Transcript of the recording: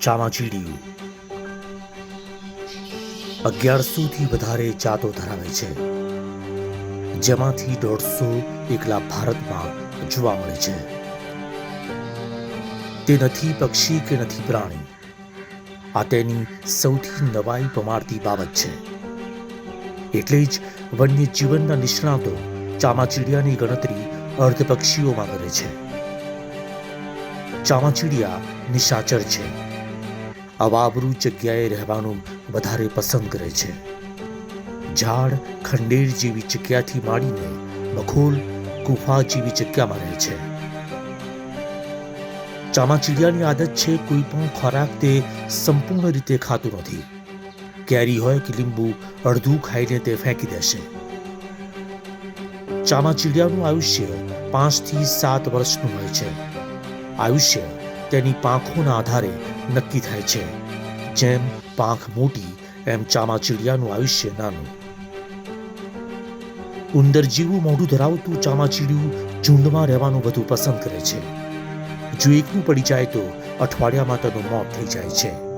ચામાચીડિયું. અગિયારસોથી વધારે જાતો ધરાવે છે. જેમાંથી દોઢસો એકલા ભારતમાં જોવા મળે છે. તે નથી પક્ષી કે નથી પ્રાણી. આ તેની સૌથી નવાઈ પમાડતી બાબત છે. એટલે જ વન્ય જીવનના નિષ્ણાતો ચામાચીડિયાની ગણતરી અર્ધ પક્ષીઓમાં કરે છે. ચામાચીડિયા નિશાચર છે. અવાબરૂ જગ્યાએ રહેવાનું વધારે પસંદ કરે છે. ઝાડ ખંડેર જેવી જગ્યાથી માંડીને બખોલ ગુફા જેવી જગ્યામાં રહે છે. ચામાચીડિયાની આદત છે કોઈ પણ ખોરાક તે સંપૂર્ણ રીતે ખાતું નથી. કેરી હોય કે લીંબુ અડધું ખાઈને તે ફેંકી દેશે. ચામાચીડિયાનું આયુષ્ય પાંચથી સાત વર્ષનું હોય છે. આયુષ્ય તેની પાંખોના આધારે નક્કી થાય છે. જેમ પાંખ મોટી, એમ ચામાચીડિયાનું આયુષ્ય નાનું. ઉંદર જેવું મોઢું ધરાવતું ચામાચીડિયું ઝુંડમાં રહેવાનું વધુ પસંદ કરે છે. જો એકનું પડી જાય તો અઠવાડિયામાં તેનું મોત થઈ જાય છે.